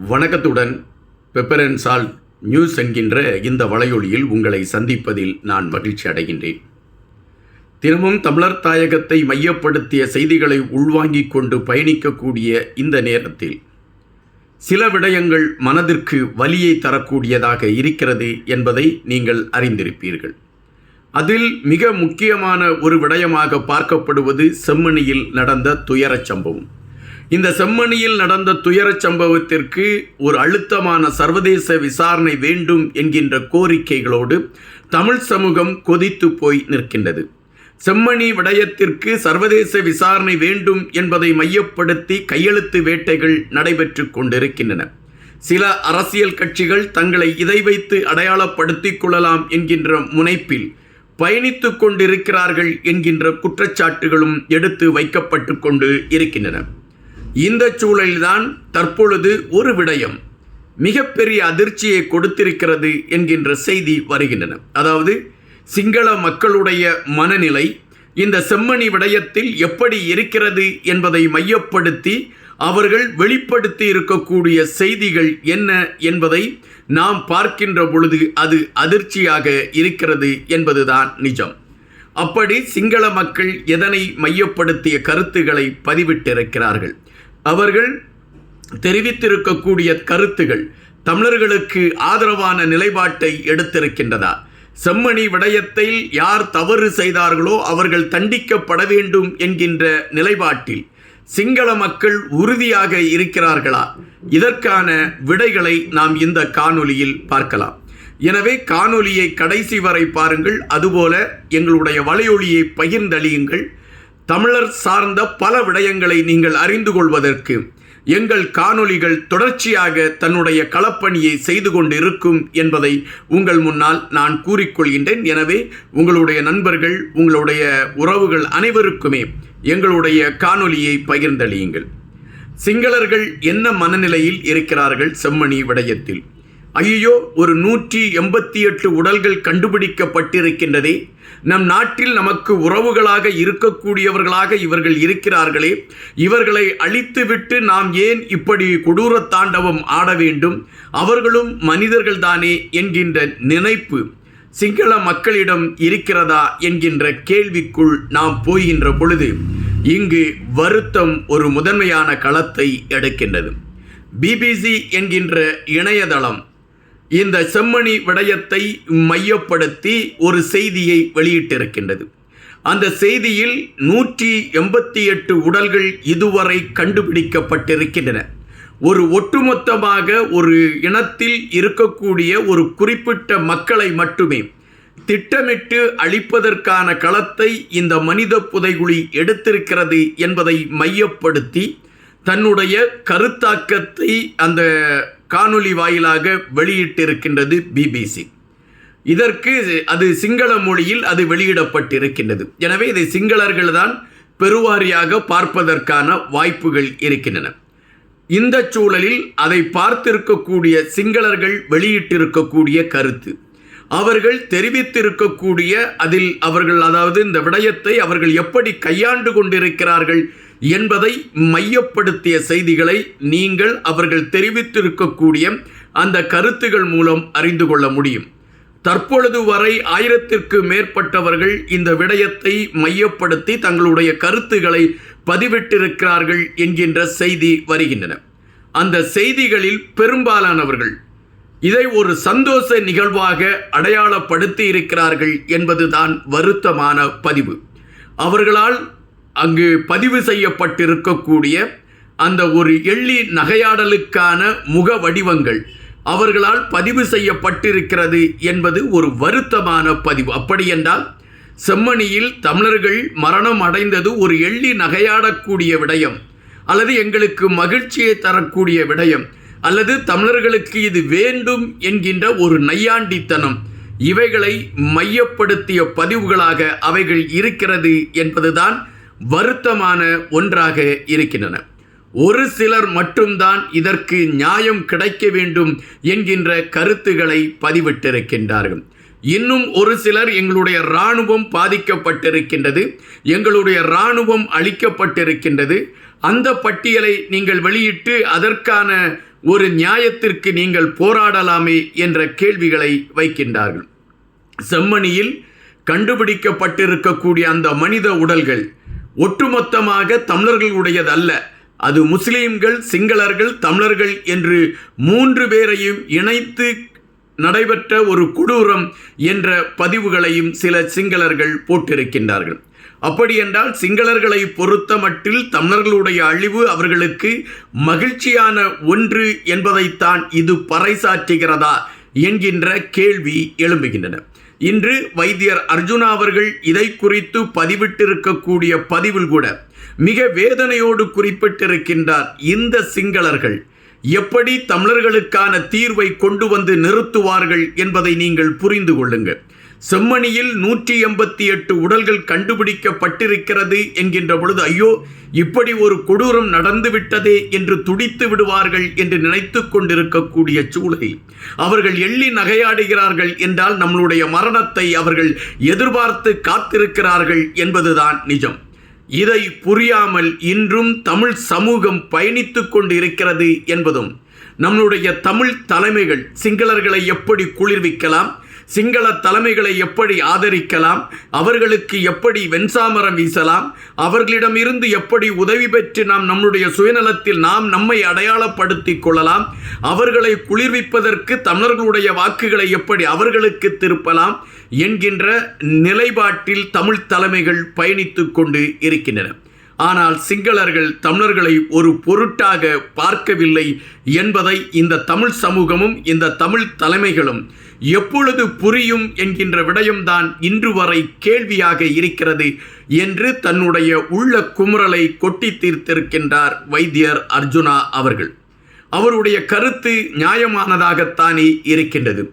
வணக்கத்துடன் pepper and salt news என்கின்ற இந்த வலையொலியில் உங்களை சந்திப்பதில் நான் மகிழ்ச்சி அடைகின்றேன். தினமும் தமிழர் தாயகத்தை மையப்படுத்திய செய்திகளை உள்வாங்கிக் கொண்டு பயணிக்கக்கூடிய இந்த நேரத்தில் சில விடயங்கள் மனதிற்கு வலியை தரக்கூடியதாக இருக்கிறது என்பதை நீங்கள் அறிந்திருப்பீர்கள். அதில் மிக முக்கியமான ஒரு விடயமாக பார்க்கப்படுவது செம்மணியில் நடந்த துயரச் சம்பவம். இந்த செம்மணியில் நடந்த துயரச் சம்பவத்திற்கு ஒரு அழுத்தமான சர்வதேச விசாரணை வேண்டும் என்கின்ற கோரிக்கைகளோடு தமிழ் சமூகம் கொதித்து போய் நிற்கின்றது. செம்மணி விடயத்திற்கு சர்வதேச விசாரணை வேண்டும் என்பதை மையப்படுத்தி கையெழுத்து வேட்டைகள் நடைபெற்று கொண்டிருக்கின்றன. சில அரசியல் கட்சிகள் தங்களை இதை வைத்து அடையாளப்படுத்திக் கொள்ளலாம் என்கின்ற முனைப்பில் பயணித்துக் கொண்டிருக்கிறார்கள் என்கின்ற குற்றச்சாட்டுகளும் எடுத்து வைக்கப்பட்டு கொண்டு இருக்கின்றன. இந்த சூழலில்தான் தற்பொழுது ஒரு விடயம் மிகப்பெரிய அதிர்ச்சியை கொடுத்திருக்கிறது என்கின்ற செய்தி வருகின்றன. அதாவது சிங்கள மக்களுடைய மனநிலை இந்த செம்மணி விடயத்தில் எப்படி இருக்கிறது என்பதை மையப்படுத்தி அவர்கள் வெளிப்படுத்தி இருக்கக்கூடிய செய்திகள் என்ன என்பதை நாம் பார்க்கின்ற பொழுது அது அதிர்ச்சியாக இருக்கிறது என்பதுதான் நிஜம். அப்படி சிங்கள மக்கள் எதனை மையப்படுத்திய கருத்துக்களை பதிவிட்டிருக்கிறார்கள்? அவர்கள் தெரிவித்திருக்கக்கூடிய கருத்துகள் தமிழர்களுக்கு ஆதரவான நிலைப்பாட்டை எடுத்திருக்கின்றதா? செம்மணி விடயத்தில் யார் தவறு செய்தார்களோ அவர்கள் தண்டிக்கப்பட வேண்டும் என்கின்ற நிலைப்பாட்டில் சிங்கள மக்கள் உறுதியாக இருக்கிறார்களா? இதற்கான விடைகளை நாம் இந்த காணொலியில் பார்க்கலாம். எனவே காணொலியை கடைசி வரை பாருங்கள். அதுபோல எங்களுடைய வலையொலியை பகிர்ந்தளியுங்கள். தமிழர் சார்ந்த பல விடயங்களை நீங்கள் அறிந்து கொள்வதற்கு எங்கள் காணொளிகள் தொடர்ச்சியாக தன்னுடைய களப்பணியை செய்து கொண்டு இருக்கும் என்பதை உங்கள் முன்னால் நான் கூறிக்கொள்கின்றேன். எனவே உங்களுடைய நண்பர்கள் உங்களுடைய உறவுகள் அனைவருக்குமே எங்களுடைய காணொலியை பகிர்ந்தளியுங்கள். சிங்களர்கள் என்ன மனநிலையில் இருக்கிறார்கள் செம்மணி விடயத்தில்? ஐயோ ஒரு நூற்றி எண்பத்தி எட்டு உடல்கள் கண்டுபிடிக்கப்பட்டிருக்கின்றதே. நம் நாட்டில் நமக்கு உறவுகளாக இருக்கக்கூடியவர்களாக இவர்கள் இருக்கிறார்களே. இவர்களை அழித்துவிட்டு நாம் ஏன் இப்படி கொடூர தாண்டவம் ஆட வேண்டும்? அவர்களும் மனிதர்கள்தானே என்கின்ற நினைப்பு சிங்கள மக்களிடம் இருக்கிறதா என்கின்ற கேள்விக்குள் நாம் போகின்ற பொழுது இங்கு வருத்தம் ஒரு முதன்மையான களத்தை எடுக்கின்றது. பிபிசி என்கின்ற இணையதளம் இந்த செம்மணி விடயத்தை மையப்படுத்தி ஒரு செய்தியை வெளியிட்டிருக்கின்றது. அந்த செய்தியில் நூற்றி எண்பத்தி எட்டு உடல்கள் இதுவரை கண்டுபிடிக்கப்பட்டிருக்கின்றன. ஒரு ஒட்டுமொத்தமாக ஒரு இனத்தில் இருக்கக்கூடிய ஒரு குறிப்பிட்ட மக்களை மட்டுமே திட்டமிட்டு அழிப்பதற்கான களத்தை இந்த மனித புதைகுழி எடுத்திருக்கிறது என்பதை மையப்படுத்தி தன்னுடைய கருத்தாக்கத்தை அந்த காணொளி வாயிலாக வெளியிட்டிருக்கின்றது பிபிசி இதற்கு அது சிங்கள மொழியில் அது வெளியிடப்பட்டிருக்கின்றது. எனவே இதை சிங்களர்கள் தான் பெருவாரியாக பார்ப்பதற்கான வாய்ப்புகள் இருக்கின்றன. இந்த சூழலில் அதை பார்த்திருக்கக்கூடிய சிங்களர்கள் வெளியிட்டிருக்கக்கூடிய கருத்து. அவர்கள் தெரிவித்திருக்கக்கூடிய அதில் அவர்கள் அதாவது இந்த விடயத்தை அவர்கள் எப்படி கையாண்டு கொண்டிருக்கிறார்கள் என்பதை மையப்படுத்திய செய்திகளை நீங்கள் அவர்கள் தெரிவித்திருக்கக்கூடிய அந்த கருத்துகள் மூலம் அறிந்து கொள்ள முடியும். தற்பொழுது வரை ஆயிரத்திற்கு மேற்பட்டவர்கள் இந்த விடயத்தை மையப்படுத்தி தங்களுடைய கருத்துக்களை பதிவிட்டிருக்கிறார்கள் என்கின்ற செய்தி வருகின்றன. அந்த செய்திகளில் பெரும்பாலானவர்கள் இதை ஒரு சந்தோஷ நிகழ்வாக அடையாளப்படுத்தி இருக்கிறார்கள் என்பதுதான் வருத்தமான பதிவு. அவர்களால் அங்கு பதிவு செய்யப்பட்டிருக்கக்கூடிய அந்த ஒரு எள்ளி நகையாடலுக்கான முக வடிவங்கள் அவர்களால் பதிவு செய்யப்பட்டிருக்கிறது என்பது ஒரு வருத்தமான பதிவு. அப்படியென்றால் செம்மணியில் தமிழர்கள் மரணம் அடைந்தது ஒரு எள்ளி நகையாடக்கூடிய விடயம் அல்லது எங்களுக்கு மகிழ்ச்சியை தரக்கூடிய விடயம் அல்லது தமிழர்களுக்கு இது வேண்டும் என்கின்ற ஒரு நையாண்டித்தனம். இவைகளை மையப்படுத்திய பதிவுகளாக அவைகள் இருக்கிறது என்பதுதான் வருத்தமான ஒன்றாக இருக்கின்றன. ஒரு சிலர் மட்டும்தான் இதற்கு நியாயம் கிடைக்க வேண்டும் என்கின்ற கருத்துக்களை பதிவிட்டிருக்கின்றார்கள். இன்னும் ஒரு சிலர் எங்களுடைய இராணுவம் பாதிக்கப்பட்டிருக்கின்றது எங்களுடைய இராணுவம் அளிக்கப்பட்டிருக்கின்றது அந்த பட்டியலை நீங்கள் வெளியிட்டு அதற்கான ஒரு நியாயத்திற்கு நீங்கள் போராடலாமே என்ற கேள்விகளை வைக்கின்றார்கள். செம்மணியில் கண்டுபிடிக்கப்பட்டிருக்கக்கூடிய அந்த மனித உடல்கள் ஒட்டுமொத்தமாக தமிழர்களுடையதல்ல. அது முஸ்லீம்கள் சிங்களர்கள் தமிழர்கள் என்று மூன்று பேரையும் இணைத்து நடைபெற்ற ஒரு கொடூரம் என்ற பதிவுகளையும் சில சிங்களர்கள் போட்டிருக்கின்றார்கள். அப்படியென்றால் சிங்களர்களை பொறுத்த மட்டில் தமிழர்களுடைய அழிவு அவர்களுக்கு மகிழ்ச்சியான ஒன்று என்பதைத்தான் இது பறைசாற்றுகிறதா என்கின்ற கேள்வி எழும்புகின்றன. இன்று வைத்தியர் அர்ஜுனா அவர்கள் இதை குறித்து பதிவிட்டிருக்கக்கூடிய பதிவில் கூட மிக வேதனையோடு குறிப்பிட்டிருக்கின்றார் இந்த சிங்களர்கள் எப்படி தமிழர்களுக்கான தீர்வை கொண்டு வந்து நிறுத்துவார்கள் என்பதை நீங்கள் புரிந்து கொள்ளுங்கள். செம்மணியில் நூற்றி எண்பத்தி எட்டு உடல்கள் கண்டுபிடிக்கப்பட்டிருக்கிறது என்கின்ற பொழுது ஐயோ இப்படி ஒரு கொடூரம் நடந்துவிட்டதே என்று துடித்து விடுவார்கள் என்று நினைத்து கொண்டிருக்கக்கூடிய சூழலில் அவர்கள் எள்ளி நகையாடுகிறார்கள் என்றால் நம்மளுடைய மரணத்தை அவர்கள் எதிர்பார்த்து காத்திருக்கிறார்கள் என்பதுதான் நிஜம். இதை புரியாமல் இன்றும் தமிழ் சமூகம் பயணித்து கொண்டு இருக்கிறது என்பதும் நம்மளுடைய தமிழ் தலைமைகள் சிங்களர்களை எப்படி குளிர்விக்கலாம்? சிங்கள தலைமைகளை எப்படி ஆதரிக்கலாம் அவர்களுக்கு எப்படி வெண்சாமரம் வீசலாம் அவர்களிடமிருந்து எப்படி உதவி பெற்று நாம் நம்முடைய சுயநலத்தில் நாம் நம்மை அடையாளப்படுத்திக் கொள்ளலாம் அவர்களை குளிர்விப்பதற்கு தமிழர்களுடைய வாக்குகளை எப்படி அவர்களுக்கு திருப்பலாம் என்கின்ற நிலைப்பாட்டில் தமிழ் தலைமைகள் பயணித்து கொண்டு இருக்கின்றன. ஆனால் சிங்களர்கள் தமிழர்களை ஒரு பொருட்டாக பார்க்கவில்லை என்பதை இந்த தமிழ் சமூகமும் இந்த தமிழ் தலைமைகளும் எப்பொழுது புரியும் என்கின்ற விடயம்தான் இன்று வரை கேள்வியாக இருக்கிறது என்று தன்னுடைய உள்ள குமுறலை கொட்டி தீர்த்திருக்கின்றார் வைத்தியர் அர்ஜுனா அவர்கள். அவருடைய கருத்து நியாயமானதாகத்தானே இருக்கின்றது.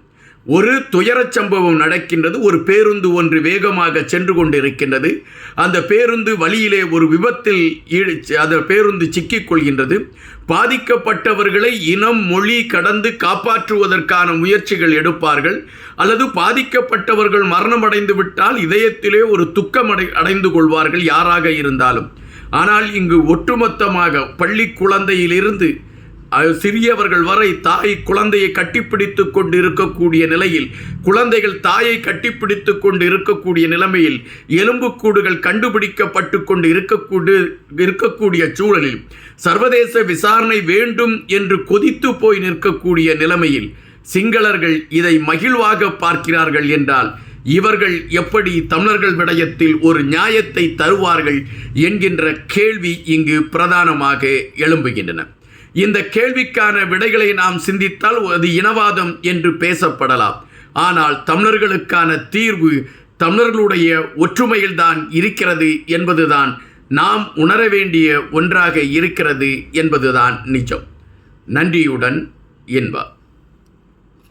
ஒரு துயரச் சம்பவம் நடக்கின்றது ஒரு பேருந்து ஒன்று வேகமாக சென்று கொண்டிருக்கின்றது. அந்த பேருந்து வழியிலே ஒரு விபத்தில் அந்த பேருந்து சிக்கிக்கொள்கின்றது பாதிக்கப்பட்டவர்களை இனம் மொழி கடந்து காப்பாற்றுவதற்கான முயற்சிகள் எடுப்பார்கள். அல்லது பாதிக்கப்பட்டவர்கள் மரணமடைந்து விட்டால் இதயத்திலே ஒரு துக்கம் அடை அடைந்து கொள்வார்கள் யாராக இருந்தாலும். ஆனால் இங்கு ஒட்டுமொத்தமாக பள்ளி குழந்தையிலிருந்து சிறியவர்கள் வரை தாய் குழந்தையை கட்டிப்பிடித்து கொண்டு இருக்கக்கூடிய நிலையில் குழந்தைகள் தாயை கட்டிப்பிடித்து கொண்டு இருக்கக்கூடிய நிலைமையில் எலும்புக்கூடுகள் கண்டுபிடிக்கப்பட்டு கொண்டு இருக்கக்கூடிய இருக்கக்கூடிய சூழலில் சர்வதேச விசாரணை வேண்டும் என்று கொதித்து போய் நிற்கக்கூடிய நிலைமையில் சிங்களர்கள் இதை மகிழ்வாக பார்க்கிறார்கள் என்றால் இவர்கள் எப்படி தமிழர்கள் விடயத்தில் ஒரு நியாயத்தை தருவார்கள் என்கின்ற கேள்வி இங்கு பிரதானமாக எழும்புகின்றன. இந்த கேள்விக்கான விடைகளை நாம் சிந்தித்தால் அது இனவாதம் என்று பேசப்படலாம். ஆனால் தமிழர்களுக்கான தீர்வு தமிழர்களுடைய ஒற்றுமையில்தான் இருக்கிறது என்பதுதான். நாம் உணர வேண்டிய ஒன்றாக இருக்கிறது என்பதுதான் நிஜம். நன்றியுடன் என்பார்